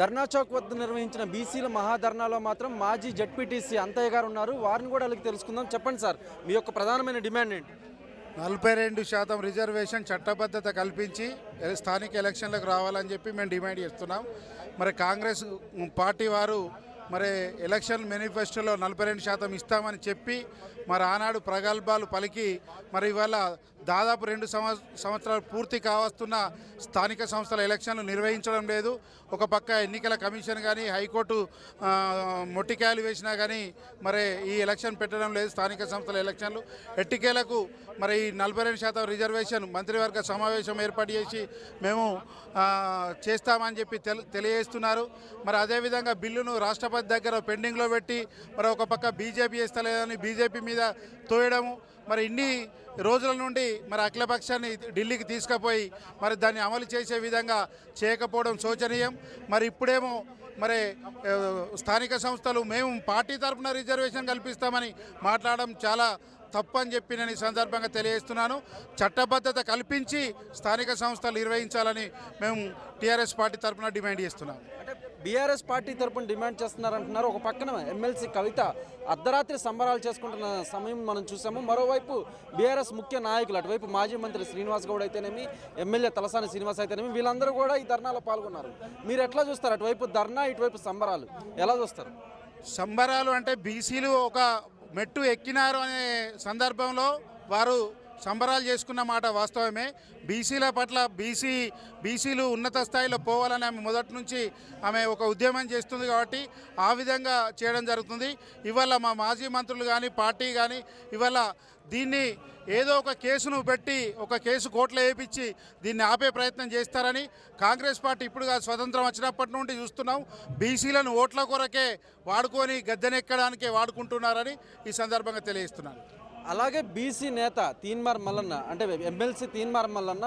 ధర్నా చౌక్ వద్ద నిర్వహించిన బీసీల మహాధర్నాలో మాత్రం మాజీ జడ్పీటీసీ అంతయ్య గారు ఉన్నారు. వారిని కూడా వాళ్ళకి తెలుసుకుందాం. చెప్పండి సార్ మీ యొక్క ప్రధానమైన డిమాండ్ ఏంటి? నలభై రెండు శాతం రిజర్వేషన్ చట్టబద్ధత కల్పించి స్థానిక ఎలక్షన్లకు రావాలని చెప్పి మేము డిమాండ్ చేస్తున్నాం. మరి కాంగ్రెస్ పార్టీ వారు మరి ఎలక్షన్ మేనిఫెస్టోలో నలభై రెండు శాతం ఇస్తామని చెప్పి మరి ఆనాడు ప్రగల్భాలు పలికి మరి ఇవాళ దాదాపు రెండు సంవత్సరాలు పూర్తి కావస్తున్న స్థానిక సంస్థల ఎలక్షన్లు నిర్వహించడం లేదు. ఒక పక్క ఎన్నికల కమిషన్ కానీ హైకోర్టు మొట్టికాయలు వేసినా కానీ మరి ఈ ఎలక్షన్ పెట్టడం లేదు స్థానిక సంస్థల ఎలక్షన్లు. ఎట్టికేలకు మరి ఈ నలభై రెండు శాతం రిజర్వేషన్ మంత్రివర్గ సమావేశం ఏర్పాటు చేసి మేము చేస్తామని చెప్పి తెలియజేస్తున్నారు. మరి అదేవిధంగా బిల్లును రాష్ట్రపతి దగ్గర పెండింగ్లో పెట్టి మరి ఒక పక్క బీజేపీ ఇస్తలేదని బీజేపీ మీద తోయడము మరి ఇన్ని రోజుల నుండి మరి అఖిలపక్షాన్ని ఢిల్లీకి తీసుకుపోయి మరి దాన్ని అమలు చేసే విధంగా చేయకపోవడం శోచనీయం. మరి ఇప్పుడేమో మరి స్థానిక సంస్థలు మేము పార్టీ తరఫున రిజర్వేషన్ కల్పిస్తామని మాట్లాడడం చాలా తప్పు అని చెప్పి నేను ఈ సందర్భంగా తెలియజేస్తున్నాను. చట్టబద్ధత కల్పించి స్థానిక సంస్థలు నిర్వహించాలని మేము టీఆర్ఎస్ పార్టీ తరఫున డిమాండ్ చేస్తున్నాం అంటే బీఆర్ఎస్ పార్టీ తరపున డిమాండ్ చేస్తున్నారంటున్నారు. ఒక పక్కన ఎమ్మెల్సీ కవిత అర్ధరాత్రి సంబరాలు చేసుకుంటున్న సమయం మనం చూసాము. మరోవైపు బీఆర్ఎస్ ముఖ్య నాయకులు అటువైపు మాజీ మంత్రి శ్రీనివాస్ గౌడ్ అయితేనేమి ఎమ్మెల్యే తలసాని శ్రీనివాస్ అయితేనేమి వీళ్ళందరూ కూడా ఈ ధర్నాలో పాల్గొన్నారు. మీరు ఎట్లా చూస్తారు? అటువైపు ధర్నా ఇటువైపు సంబరాలు ఎలా చూస్తారు? సంబరాలు అంటే బీసీలు ఒక మెట్టు ఎక్కినారు అనే సందర్భంలో వారు సంబరాలు చేసుకున్న మాట వాస్తవమే. బీసీల పట్ల బీసీ బీసీలు ఉన్నత స్థాయిలో పోవాలని ఆమె మొదటి నుంచి ఆమె ఒక ఉద్యమం చేస్తుంది కాబట్టి ఆ విధంగా చేయడం జరుగుతుంది. ఇవాళ మా మాజీ మంత్రులు కానీ పార్టీ కానీ ఇవాళ దీన్ని ఏదో ఒక కేసును పెట్టి ఒక కేసు కోర్టులో వేయించి దీన్ని ఆపే ప్రయత్నం చేస్తారని కాంగ్రెస్ పార్టీ ఇప్పుడు స్వతంత్రం వచ్చినప్పటి నుండి చూస్తున్నాం. బీసీలను ఓట్ల కొరకే వాడుకొని గద్దెనెక్కడానికే వాడుకుంటున్నారని ఈ సందర్భంగా తెలియజేస్తున్నాను. అలాగే బీసీ నేత తీన్మార్ మల్లన్న అంటే ఎమ్మెల్సీ తీన్మార్ మల్లన్న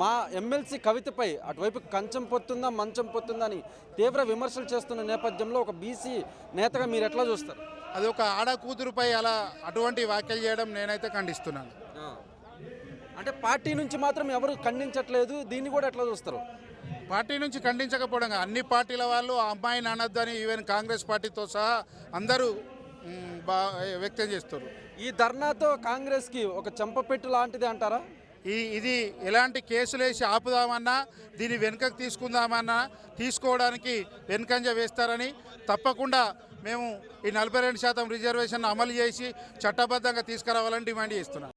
మా ఎమ్మెల్సీ కవితపై అటువైపు కంచం పొత్తుందా మంచం పొత్తుందా అని తీవ్ర విమర్శలు చేస్తున్న నేపథ్యంలో ఒక బీసీ నేతగా మీరు ఎట్లా చూస్తారు? అది ఒక ఆడ కూతురుపై అలా అటువంటి వ్యాఖ్యలు చేయడం నేనైతే ఖండిస్తున్నాను. అంటే పార్టీ నుంచి మాత్రం ఎవరు ఖండించట్లేదు దీన్ని కూడా ఎట్లా చూస్తారు? పార్టీ నుంచి ఖండించకపోవడం అన్ని పార్టీల వాళ్ళు ఆ అమ్మాయిని అనొద్దని ఈవెన్ కాంగ్రెస్ పార్టీతో సహా అందరూ వ్యక్తం చేస్తారు. ఈ ధర్నాతో కాంగ్రెస్కి ఒక చెంపపెట్టు లాంటిది అంటారా? ఈ ఇది ఎలాంటి కేసులు వేసి ఆపుదామన్నా దీన్ని వెనుకకు తీసుకుందామన్నా తీసుకోవడానికి వెనుకంజ వేస్తారని తప్పకుండా మేము ఈ నలభై రెండు శాతం రిజర్వేషన్ అమలు చేసి చట్టబద్ధంగా తీసుకురావాలని డిమాండ్ చేస్తున్నాం.